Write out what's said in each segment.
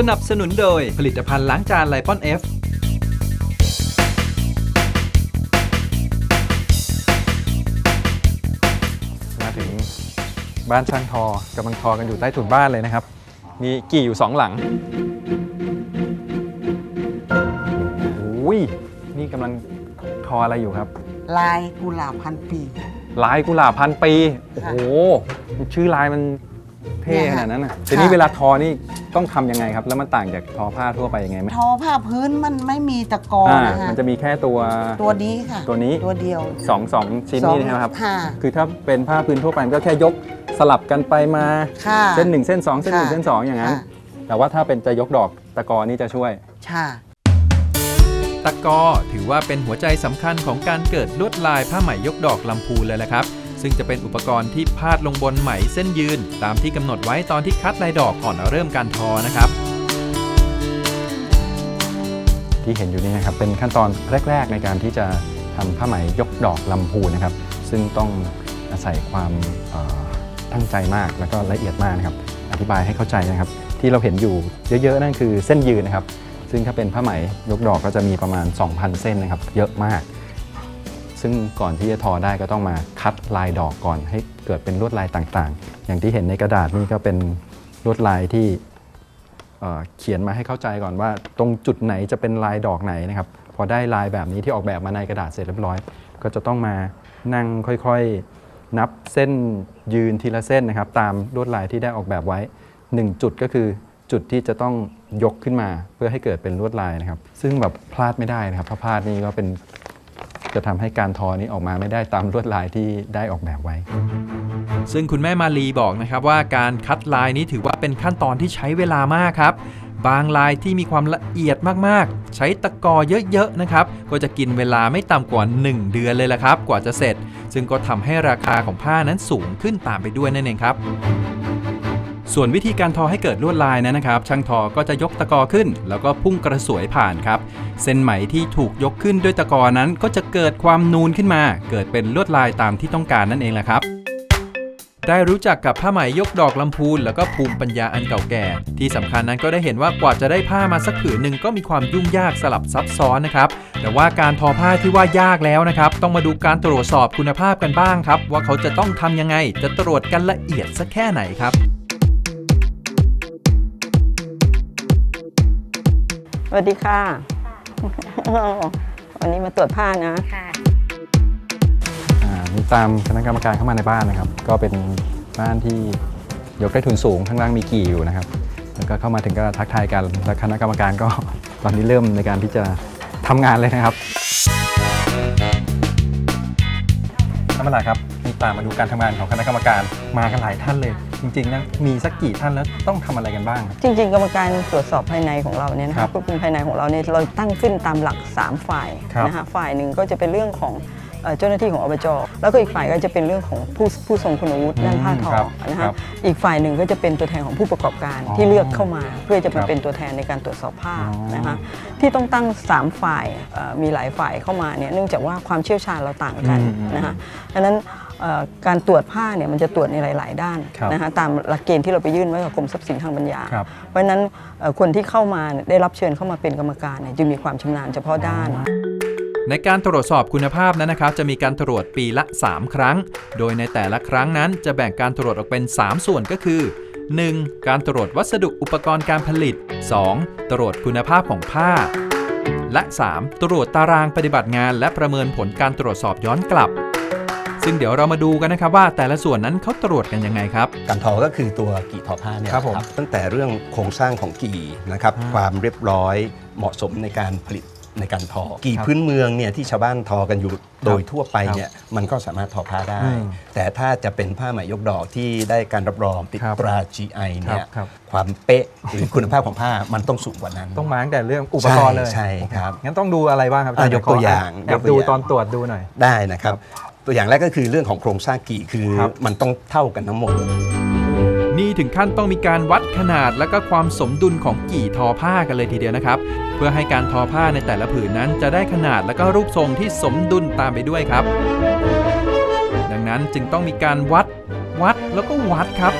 สนับสนุนโดยผลิตภัณฑ์ล้างจานไลปอนเอฟมาถึงบ้านช่างทอกำลังทอกันอยู่ใต้ถุนบ้านเลยนะครับ มีกี่อยู่สองหลังโอ้ยนี่กำลังทออะไรอยู่ครับ ลายกุหลาบพันปี ลายกุหลาบพันปี โอ้ค่ะโห ชื่อลายมัน เท่เนี่ยขค่ะนาดนั้นนะค่ะทีนี้เวลาทอนี่ต้องทำยังไงครับ แล้วมันต่างจากทอผ้าทั่วไปยังไงไหมทอผ้าพื้นมันไม่มีตะกออ่านะคะมันจะมีแค่ตัวตัวนี้ค่ะตัวนี้ตัวเดียว สองสองชิ้นนี่นะครับค่ะ คือถ้าเป็นผ้าพื้นทั่วไปมันก็แค่ยกสลับกันไปมาค่ะ เส้นหนึ่งเส้นสองเส้นหนึ่งค่ะเส้นสองอย่างนั้น ค่ะ แต่ว่าถ้าเป็นจะยกดอกตะกอนี่จะช่วย ค่ะ ตะกอถือว่าเป็นหัวใจสำคัญของการเกิดลวดลายผ้าไหมยกดอกลำพูเลยแหละครับ ซึ่งจะเป็นอุปกรณ์ที่พาดลงบนไหมเส้นยืน ตามที่กำหนดไว้ตอนที่คัดลายดอกก่อนเริ่มการทอนะครับ ที่เห็นอยู่นี่นะครับเป็นขั้นตอนแรก ๆ ในการที่จะทำผ้าไหมยกดอกลำพูนะครับ ซึ่งต้องอาศัยความตั้งใจมากแล้วก็ละเอียดมากนะครับ อธิบายให้เข้าใจนะครับ ที่เราเห็นอยู่เยอะๆนั่นคือเส้นยืนนะครับ ซึ่งถ้าเป็นผ้าไหมยกดอกก็จะมีประมาณ 2,000 เส้นนะครับ เยอะมาก ซึ่งก่อนที่จะทอได้ก็ต้องมาคัดลายดอกก่อน ให้เกิดเป็นลวดลายต่างๆ อย่างที่เห็นในกระดาษนี่ก็เป็นลวดลายที่เเขียนมาให้เข้าใจก่อนว่า ตรงจุดไหนจะเป็นลายดอกไหนนะครับ พอได้ลายแบบนี้ที่ออกแบบมาในกระดาษเสร็จเรียบร้อย ก็จะต้องมานั่งค่อยๆ นับเส้นยืนทีละเส้นนะครับ ตามลวดลายที่ได้ออกแบบไว้ 1 จุดก็คือจุดที่จะต้องยกขึ้นมาเพื่อให้เกิดเป็นลวดลายนะครับ ซึ่งแบบพลาดไม่ได้นะครับถ้าพลาดนี่ก็เป็น จะทำให้การทอนี้ออกมาไม่ได้ตามลวดลายที่ได้ออกแบบไว้ ซึ่งคุณแม่มาลีบอกนะครับว่าการคัดลายนี้ถือว่าเป็นขั้นตอนที่ใช้เวลามากครับ บางลายที่มีความละเอียดมากๆ ใช้ตะกอเยอะๆนะครับ ก็จะกินเวลาไม่ต่ำกว่า 1 เดือนเลยละครับ กว่าจะเสร็จ ซึ่งก็ทำให้ราคาของผ้านั้นสูงขึ้นตามไปด้วยนั่นเองครับ ส่วนวิธีการทอให้เกิดลวดลายนั้นนะครับ ช่างทอก็จะยกตะกอขึ้น แล้วก็พุ่งกระสวยผ่านครับ เส้นไหมที่ถูกยกขึ้นด้วยตะกอนั้น ก็จะเกิดความนูนขึ้นมา เกิดเป็นลวดลายตามที่ต้องการนั่นเองแหละครับได้รู้จักกับผ้าไหมยกดอกลำพูนแล้วก็ภูมิปัญญาอันเก่าแก่ ที่สำคัญนั้นก็ได้เห็นว่ากว่าจะได้ผ้ามาสักผืนหนึ่งก็มีความยุ่งยากสลับซับซ้อนนะครับ แต่ว่าการทอผ้าที่ว่ายากแล้วนะครับ ต้องมาดูการตรวจสอบคุณภาพกันบ้างครับ ว่าเขาจะต้องทำยังไง จะตรวจกันละเอียดสักแค่ไหนครับ วัสดีค่ะ วันนี้มาตรวจผ้านะ ค่ะ อ่ามีตามคณะกรรมการเข้ามาในบ้านนะครับ ก็เป็นบ้านที่ยกได้ทุนสูงข้างล่างมีกี่อยู่นะครับ แล้วก็เข้ามาถึงก็ทักทายกัน แล้วคณะกรรมการก็ ตอนนี้เริ่มในการที่จะทำงานเลยนะครับท่านประหลัดครับมี ตามมาดูการทำงานของคณะกรรมการมากันหลายท่านเลย จริงๆนะมีสักกี่ท่านแล้วต้องทำอะไรกันบ้างครับจริง ๆ กรรมการตรวจสอบภายในของเราเนี่ยนะครัคะบควบคุมภายในของเราเนี่ยเราตั้งขึ้นตามหลัก 3 ฝ่ายครับนะคะฝ่ายหนึ่งก็จะเป็นเรื่องของเอ่อเจ้าหน้าที่ของอบจแล้วก็อีกฝ่ายก็จะเป็นเรื่องของผู้ผู้ทรงคุณวุฒิด้านผ้าทอครับนะครัคะบอีกฝ่ายหนึ่งก็จะเป็นตัวแทนของผู้ประกอบการอ๋อที่เลือกเข้ามา เพื่อจะครัมาบเป็นตัวแทนในการตรวจสอบผ้าอ๋อนะคะที่ต้องตั้ง 3 ฝ่ายเอ่อมีหลายฝ่ายเข้ามาเนี่ยเนื่องจากว่าความเชี่ยวชาญเราต่างกันอืมอืมนะคะ ดังนั้นเอ่อ การตรวจผ้าเนี่ยมันจะตรวจในหลาย ๆ ด้านครับนะคะตามหลักเกณฑ์ที่เราไปยื่นไว้กับกรมทรัพย์สินทางปัญญาครับเพราะฉะนั้นเอ่อคนที่เข้ามาเนี่ยได้รับเชิญเข้ามาเป็นกรรมการเนี่ยจึงมีความชำนาญเฉพาะด้านในการตรวจสอบคุณภาพนั้นนะครับ จะมีการตรวจปีละ 3 ครั้ง โดยในแต่ละครั้งนั้นจะแบ่งการตรวจออกเป็น 3 ส่วนก็คือ 1. การตรวจวัสดุอุปกรณ์การผลิต 2. ตรวจคุณภาพของผ้า และ 3. ตรวจตารางปฏิบัติงาน และประเมินผลการตรวจสอบย้อนกลับ ซึ่งเดี๋ยวเรามาดูกันนะครับว่าแต่ละส่วนนั้นเขาตรวจกันยังไงครับ การทอก็คือตัวกี่ทอผ้าเนี่ยครับผมตั้งแต่เรื่องโครงสร้างของกี่นะครับอ่าความเรียบร้อยเหมาะสมในการผลิตในการทอ กี่ครับพื้นเมืองเนี่ยที่ชาวบ้านทอกันอยู่โดยทั่วไปครับเนี่ยมันก็สามารถทอผ้าได้อืมแต่ถ้าจะเป็นผ้าไหมยกดอกที่ได้การรับรองติดครับตรา GI เนี่ยครับครับความเป๊ะหรือคุณภาพของผ้ามันต้องสูงกว่านั้น ต้องมาตั้งแต่เรื่องอุปกรณ์เลยใช่ใช่ครับงั้นต้องดูอะไรบ้างครับอะยกตัวอย่างแอยบกตัวดูอย่างตอนตรวจดูหน่อยได้นะครับ ตัวอย่างแรกก็คือเรื่องของโครงสร้างกี่คือครับมันต้องเท่ากันทั้งหมด นี่ถึงขั้นต้องมีการวัดขนาดและก็ความสมดุลของกี่ทอผ้ากันเลยทีเดียวนะครับ เพื่อให้การทอผ้าในแต่ละผืนนั้นจะได้ขนาดและก็รูปทรงที่สมดุลตามไปด้วยครับ ดังนั้นจึงต้องมีการวัดวัดแล้วก็วัดครับ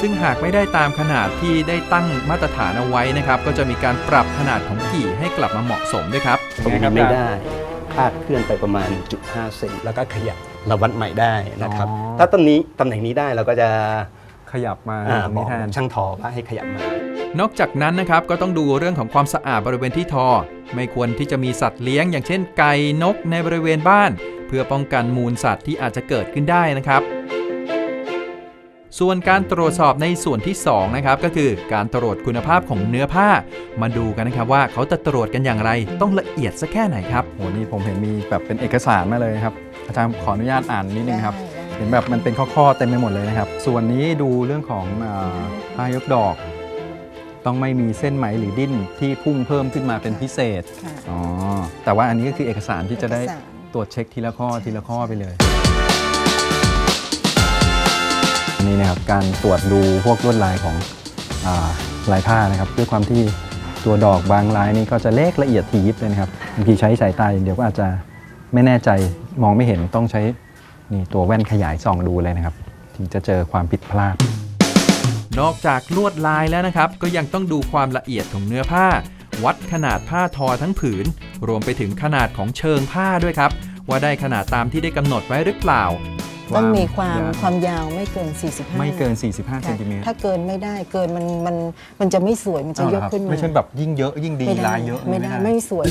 ซึ่งหากไม่ได้ตามขนาดที่ได้ตั้งมาตรฐานเอาไว้นะครับ ก็จะมีการปรับขนาดของกี่ให้กลับมาเหมาะสมด้วยครับตรงนี้ไม่ได้ คาดเคลื่อนไปประมาณจุด5เซนแล้วก็ขยับเราวัดใหม่ได้นะครับ อ๋อ ถ้าตำนี้ตำแหน่งนี้ได้เราก็จะขยับมาอ่าตรงบอนี้กแทน ช่างทอว่าให้ขยับมา นอกจากนั้นนะครับก็ต้องดูเรื่องของความสะอาดบริเวณที่ทอ ไม่ควรที่จะมีสัตว์เลี้ยง อย่างเช่นไก่นกในบริเวณบ้าน เพื่อป้องกันมูลสัตว์ที่อาจจะเกิดขึ้นได้นะครับ ส่วนการตรวจสอบในส่วนที่2นะครับก็คือการตรวจคุณภาพของเนื้อผ้า มาดูกันนะครับว่าเขาจะตรวจกันอย่างไร ต้องละเอียดสักแค่ไหนครับโหนี่ผมเห็นมีแบบเป็นเอกสารมาเลยครับอาจารย์ขออนุญาตอ่านนิดนึงครับ เห็นแบบมันเป็นข้อๆเต็มไปหมดเลยนะครับ ส่วนนี้ดูเรื่องของอาผ้ายกดอก ต้องไม่มีเส้นไหมหรือดิ้นที่พุ่งเพิ่มขึ้นมาเป็นพิเศษค่ะอ๋อแต่ว่าอันนี้ก็คือเอกสารที่จะได้เอกสาร ตรวจเช็คทีละข้อทีละข้อไปเลย นี้นะครับการตรวจดูพวกลวดลายของอลายผ้านะครับด้วยความที่ตัวดอกบางลายนี่ก็จะเล็กละเอียดถี่ยิบเลยนะครับบางทีใช้สายตาอย่างเดียวก็อาจจะไม่แน่ใจมองไม่เห็นต้องใช้นี่ตัวแว่นขยายส่องดูเลยนะครับ ถึงจะเจอความผิดพลาด นอกจากลวดลายแล้วนะครับ ก็ยังต้องดูความละเอียดของเนื้อผ้า วัดขนาดผ้าทอทั้งผืน รวมไปถึงขนาดของเชิงผ้าด้วยครับ ว่าได้ขนาดตามที่ได้กำหนดไว้หรือเปล่า ต้องมีความยาวความยาวไม่เกิน 45ไม่เกิน 45เซนติเมตรถ้าเกินไม่ได้เกินมันมันมันจะไม่สวยมันจะยกเอาเหรอครับขึ้นมาไม่ใช่แบบยิ่งเยอะยิ่งดีไม่ได้ลายเยอะไม่ได้ไม่สวย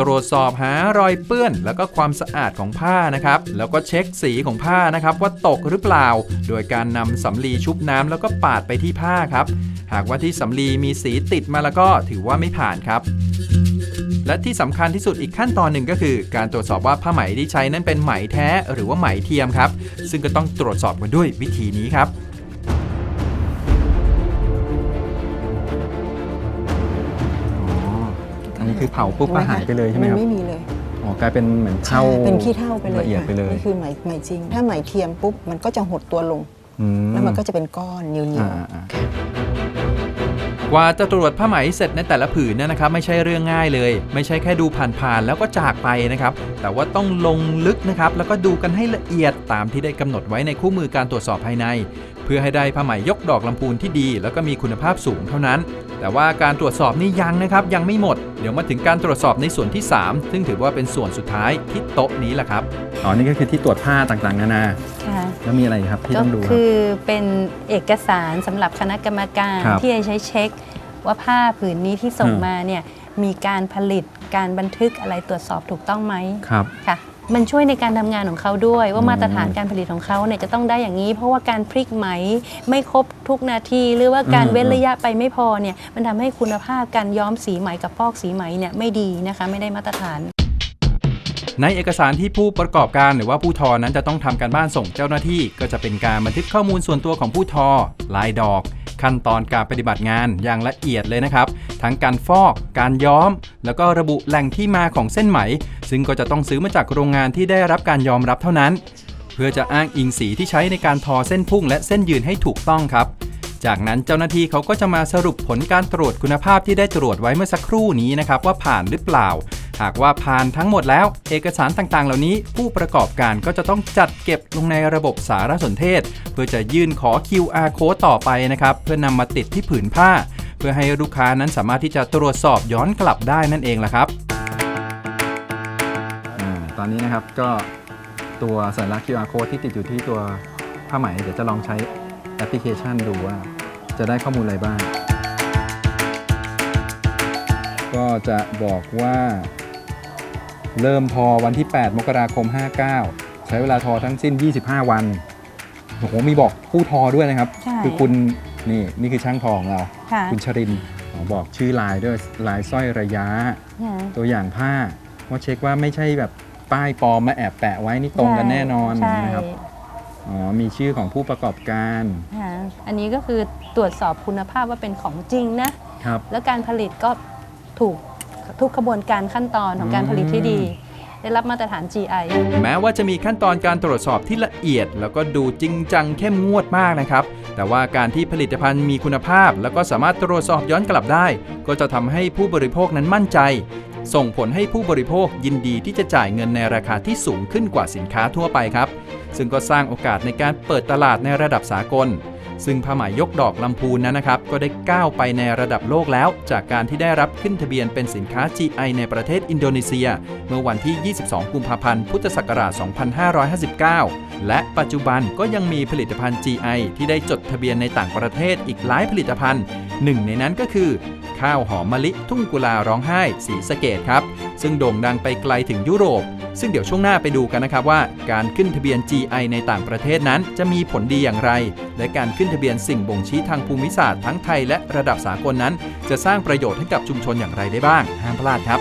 ตรวจสอบหารอยเปื้อน แล้วก็ความสะอาดของผ้านะครับ แล้วก็เช็คสีของผ้านะครับ ว่าตกหรือเปล่า โดยการนำสำลีชุบน้ำแล้วก็ปาดไปที่ผ้าครับ หากว่าที่สำลีมีสีติดมาแล้วก็ถือว่าไม่ผ่านครับ และที่สำคัญที่สุดอีกขั้นตอนหนึ่งก็คือ การตรวจสอบว่าผ้าไหมที่ใช้นั้นเป็นไหมแท้หรือว่าไหมเทียมครับ ซึ่งก็ต้องตรวจสอบกันด้วยวิธีนี้ครับอ๋ออันนี้คือเผาปุ๊บก็หายไปเลยใช่ไหมครับนไม่มีเลยอ๋อกลายเป็นเหมือนเท่าใช่เป็นขี้เท่าไปเลยละเอียดค่ะไปเลยนี่คือไหมไหมจริง ถ้าไหมเทียมปุ๊บมันก็จะหดตัวลงมแล้วมันก็จะเป็นก้อนเหนียวอ่าอ่า กว่าจะตรวจผ้าไหมเสร็จในแต่ละผืนเนยนะครับ ไม่ใช่เรื่องง่ายเลย ไม่ใช่แค่ดูผ่านๆแล้วก็จากไปนะครับ แต่ว่าต้องลงลึกนะครับแล้วก็ดูกันให้ละเอียดตามที่ได้กำหนดไว้ในคู่มือการตรวจสอบภายใน เพื่อให้ได้ผ้าไหมยกดอกลำพูนที่ดี แล้วก็มีคุณภาพสูงเท่านั้น แต่ว่าการตรวจสอบนี่ยังนะครับยังไม่หมด เดี๋ยวมาถึงการตรวจสอบในส่วนที่ 3 ซึ่งถือว่าเป็นส่วนสุดท้ายที่โต๊ะนี้แหละครับอ๋อนี่ก็คือที่ตรวจผ้าต่างๆนานาค่ะแล้วมีอะไรอีกครับที่ก็ต้องดูครับคือเป็นเอกสารสำหรับคณะกรรมการครับที่จะใช้เช็ค ว่าผ้าผืนนี้ที่ส่งอืมมาเนี่ยมีการผลิตการบันทึกอะไรตรวจสอบถูกต้องไหมครับค่ะ มันช่วยในการทำงานของเขาด้วย ว่าอืมมาตรฐานการผลิตของเขาเนี่ยจะต้องได้อย่างนี้ เพราะว่าการพลิกไหมไม่ครบทุกนาที หรือว่าการอืมเว้นระยะไปไม่พอเนี่ยมันทำให้คุณภาพการย้อมสีไหมกับฟอกสีไหมเนี่ยไม่ดีนะคะไม่ได้มาตรฐาน ในเอกสารที่ผู้ประกอบการหรือว่าผู้ทอนั้นจะต้องทำการบ้านส่งเจ้าหน้าที่ ก็จะเป็นการบันทึกข้อมูลส่วนตัวของผู้ทอลายดอก ขั้นตอนการปฏิบัติงานอย่างละเอียดเลยนะครับ ทั้งการฟอก การย้อม แล้วก็ระบุแหล่งที่มาของเส้นไหม ซึ่งก็จะต้องซื้อมาจากโรงงานที่ได้รับการยอมรับเท่านั้น เพื่อจะอ้างอิงสีที่ใช้ในการทอเส้นพุ่งและเส้นยืนให้ถูกต้องครับจากนั้นเจ้าหน้าที่เขาก็จะมาสรุปผลการตรวจคุณภาพที่ได้ตรวจไว้เมื่อสักครู่นี้นะครับว่าผ่านหรือเปล่า หากว่าผ่านทั้งหมดแล้ว เอกสารต่างๆ เหล่านี้ผู้ประกอบการก็จะต้องจัดเก็บลงในระบบสารสนเทศ เพื่อจะยื่นขอ QR code ต่อไปนะครับ เพื่อนำมาติดที่ผืนผ้า เพื่อให้ลูกค้านั้นสามารถที่จะตรวจสอบย้อนกลับได้นั่นเองล่ะครับอตอนนี้นะครับก็ตัวสัญลักษณ์ QR code ที่ติดอยู่ที่ตัวผ้าไหมเดี๋ยวจะลองใช้แอปพลิเคชันดูว่าจะได้ข้อมูลอะไรบ้าง ก็จะบอกว่า เริ่มทอวันที่ 8 มกราคม 59 ใช้เวลาทอทั้งสิ้น 25 วันโอ้โหมีบอกผู้ทอด้วยนะครับ ใช่คือคุณนี่นี่คือช่างทอของเราค่ะคุณชรินทร์อ๋อบอกชื่อลายด้วยลายสร้อยระยะตัวอย่างผ้าว่าเช็คว่าไม่ใช่แบบป้ายปลอมมาแอบแปะไว้นี่ตรงกันแน่นอนใช่นะครับอ๋อมีชื่อของผู้ประกอบการค่ะอันนี้ก็คือตรวจสอบคุณภาพว่าเป็นของจริงนะ ครับ แล้วการผลิตก็ถูก ทุกขบวนการขั้นตอนของการผลิตที่ดี ได้รับมาตรฐาน GI แม้ว่าจะมีขั้นตอนการตรวจสอบที่ละเอียด แล้วก็ดูจริงจังเข้มงวดมากนะครับ แต่ว่าการที่ผลิตภัณฑ์มีคุณภาพ แล้วก็สามารถตรวจสอบย้อนกลับได้ ก็จะทำให้ผู้บริโภคนั้นมั่นใจ ส่งผลให้ผู้บริโภคยินดีที่จะจ่ายเงินในราคาที่สูงขึ้นกว่าสินค้าทั่วไปครับ ซึ่งก็สร้างโอกาสในการเปิดตลาดในระดับสากล ซึ่งผ้าไหมยกดอกลำพูนนั้นนะครับ ก็ได้ก้าวไปในระดับโลกแล้ว จากการที่ได้รับขึ้นทะเบียนเป็นสินค้า GI ในประเทศอินโดนีเซีย เมื่อวันที่ 22 กุมภาพันธ์ พุทธศักราช 2559 และปัจจุบันก็ยังมีผลิตภัณฑ์ GI ที่ได้จดทะเบียนในต่างประเทศอีกหลายผลิตภัณฑ์ หนึ่งในนั้นก็คือข้าวหอมมะลิทุ่งกุลาร้องไห้สีสะเกตครับ ซึ่งโด่งดังไปไกลถึงยุโรป ซึ่งเดี๋ยวช่วงหน้าไปดูกันนะครับว่า การขึ้นทะเบียน GI ในต่างประเทศนั้นจะมีผลดีอย่างไร และการขึ้นทะเบียนสิ่งบ่งชี้ทางภูมิศาสตร์ทั้งไทยและระดับสากลนั้น จะสร้างประโยชน์ให้กับชุมชนอย่างไรได้บ้าง ห้ามพลาดครับ